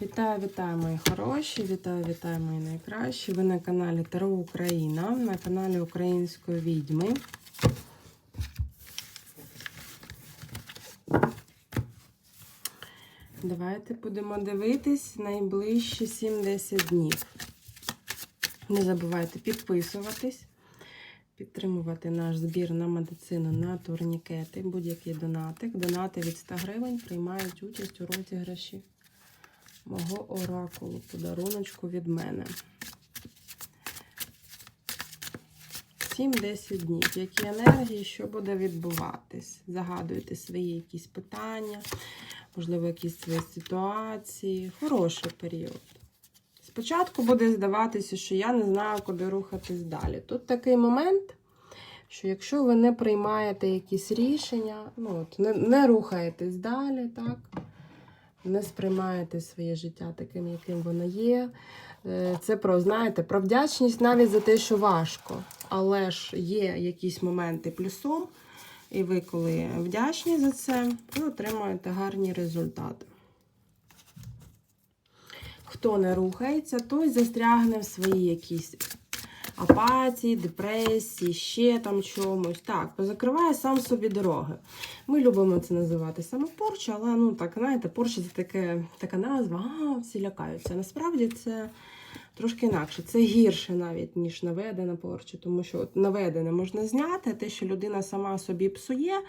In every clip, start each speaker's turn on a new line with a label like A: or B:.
A: Вітаю, вітаю, мої хороші! Вітаю, вітаю, мої найкращі. Ви на каналі Таро Україна, на каналі Української відьми. Давайте будемо дивитись найближчі 7-10 днів. Не забувайте підписуватись, підтримувати наш збір на медицину на турнікети, будь-який донатик. Донати від 100 гривень приймають участь у розіграші мого оракулу, подаруночку від мене. 7-10 днів. Які енергії, що буде відбуватись? Загадуйте свої якісь питання, можливо, якісь свої ситуації. Хороший період. Спочатку буде здаватися, що я не знаю, куди рухатись далі. Тут такий момент, що якщо ви не приймаєте якісь рішення, ну от, не, не рухаєтесь далі, так? Не сприймаєте своє життя таким, яким воно є. Е, Це про, знаєте, про вдячність навіть за те, що важко. Але ж є якісь моменти плюсом, і ви, коли вдячні за це, ви отримуєте гарні результати. Хто не рухається, той застрягне в своїй якійсь апатії, депресії, ще там чомусь. Так, позакриває сам собі дороги. Ми любимо це називати самопорча, але ну так, знаєте, порча це таке, така назва, а всі лякаються. Насправді це трошки інакше. Це гірше навіть, ніж наведена порча, тому що от наведене можна зняти, те, що людина сама собі псує,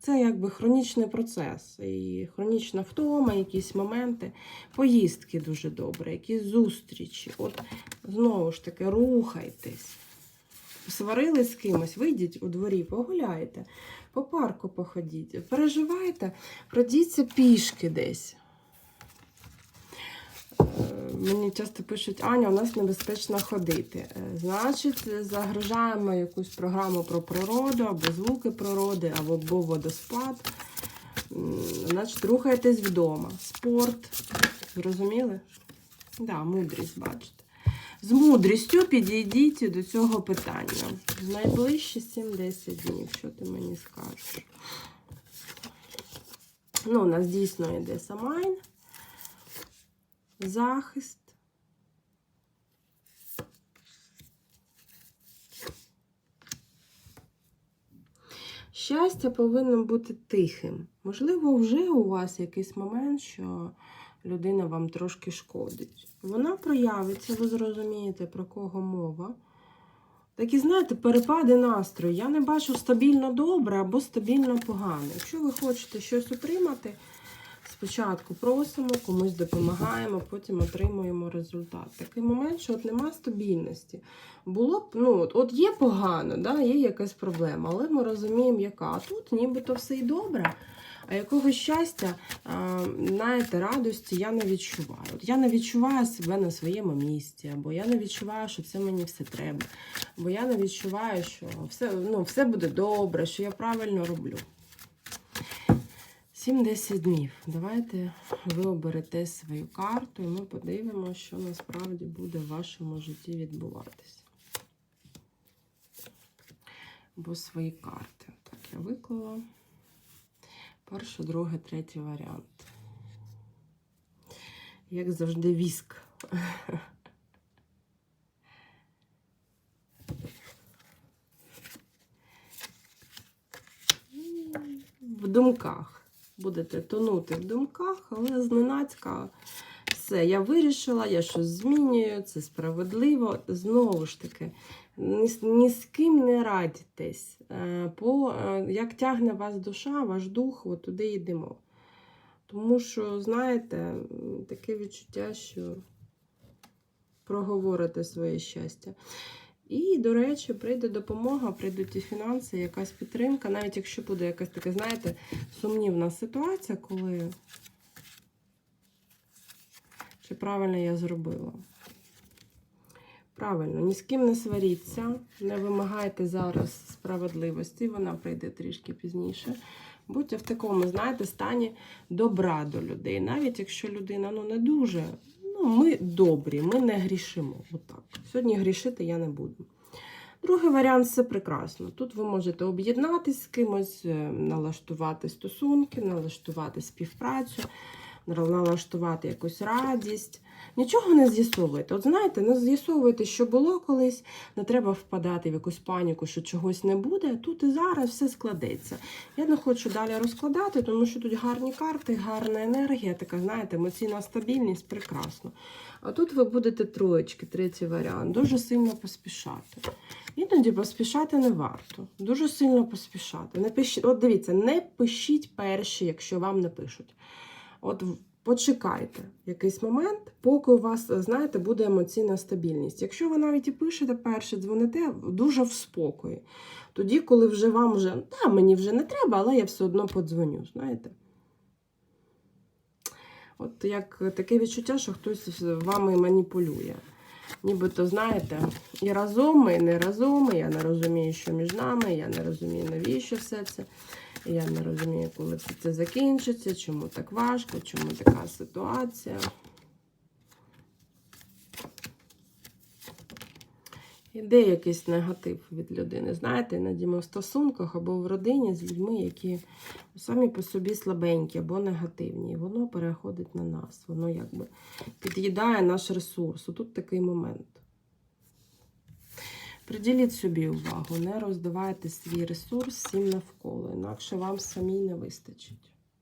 A: це якби хронічний процес. І хронічна втома, якісь моменти, поїздки дуже добре, якісь зустрічі. От знову ж таки, рухайтесь. Сварили з кимось, вийдіть у дворі, погуляйте, по парку походіть, переживайте, пройдіться пішки десь. Мені часто пишуть, Аня, у нас небезпечно ходити. Е, Значить, загружаємо якусь програму про природу, або звуки природи, або водоспад. Значить, рухайтесь вдома. Спорт. Зрозуміли? Так, да, мудрість, бачите. З мудрістю підійдіть до цього питання. В найближчі 7-10 днів, що ти мені скажеш? Ну, у нас дійсно йде самайн, захист. Щастя повинно бути тихим. Можливо, вже у вас якийсь момент, що людина вам трошки шкодить. Вона проявиться, ви зрозумієте, про кого мова. Такі, знаєте, перепади настрою. Я не бачу стабільно добре або стабільно погано. Якщо ви хочете щось отримати, спочатку просимо, комусь допомагаємо, потім отримуємо результат. Такий момент, що от нема стабільності. Було б, ну, от, є погано, да, є якась проблема, але ми розуміємо, яка. А тут нібито все й добре. А якого щастя, знаєте, радості я не відчуваю. От я не відчуваю себе на своєму місці, або я не відчуваю, що це мені все треба. Бо я не відчуваю, що все, ну, все буде добре, що я правильно роблю. 7-10 днів. Давайте ви оберете свою карту, і ми подивимося, що насправді буде в вашому житті відбуватися. Або свої карти. Так, я виклала. Перший, другий, третій варіант. Як завжди, віск. В думках. Будете тонути в думках, але зненацька все, я вирішила, я щось змінюю, це справедливо. Знову ж таки, ні, ні з ким не радьтесь. Е, По, е, як тягне вас душа, ваш дух, от туди йдемо. Тому що, знаєте, таке відчуття, що проговорите своє щастя. І, до речі, прийде допомога, прийдуть і фінанси, якась підтримка, навіть якщо буде якась така, знаєте, сумнівна ситуація, коли чи правильно я зробила. Правильно, ні з ким не сваріться, не вимагайте зараз справедливості, вона прийде трішки пізніше. Будьте в такому, знаєте, стані добра до людей. Навіть якщо людина ну, не дуже, ми добрі, ми не грішимо. Отак. Сьогодні грішити я не буду. Другий варіант це прекрасно. Тут ви можете об'єднатися з кимось, е, налаштувати стосунки, налаштувати співпрацю. Налаштувати якусь радість. Нічого не з'ясовуєте. От знаєте, не з'ясовуєте, що було колись, не треба впадати в якусь паніку, що чогось не буде. Тут і зараз все складеться. Я не хочу далі розкладати, тому що тут гарні карти, гарна енергія, така, знаєте, емоційна стабільність, прекрасно. А тут ви будете троєчки, третій варіант. Дуже сильно поспішати. Іноді поспішати не варто. Дуже сильно поспішати. Не пишіть, от дивіться, не пишіть перші, якщо вам не пишуть. От почекайте якийсь момент, поки у вас, знаєте, буде емоційна стабільність. Якщо ви навіть і пишете перше, дзвоните дуже в спокої. Тоді, коли вже вам вже, та, мені вже не треба, але я все одно подзвоню, знаєте. От як таке відчуття, що хтось вами маніпулює. Нібито, знаєте, і разом, і не разом, і я не розумію, що між нами, я не розумію, навіщо все це. Я не розумію, коли все це закінчиться, чому так важко, чому така ситуація. Іде якийсь негатив від людини. Знаєте, іноді ми в стосунках або в родині з людьми, які самі по собі слабенькі або негативні. І воно переходить на нас. Воно якби під'їдає наш ресурс. Тут такий момент. Приділіть собі увагу, не роздавайте свій ресурс всім навколо, інакше вам самій не вистачить.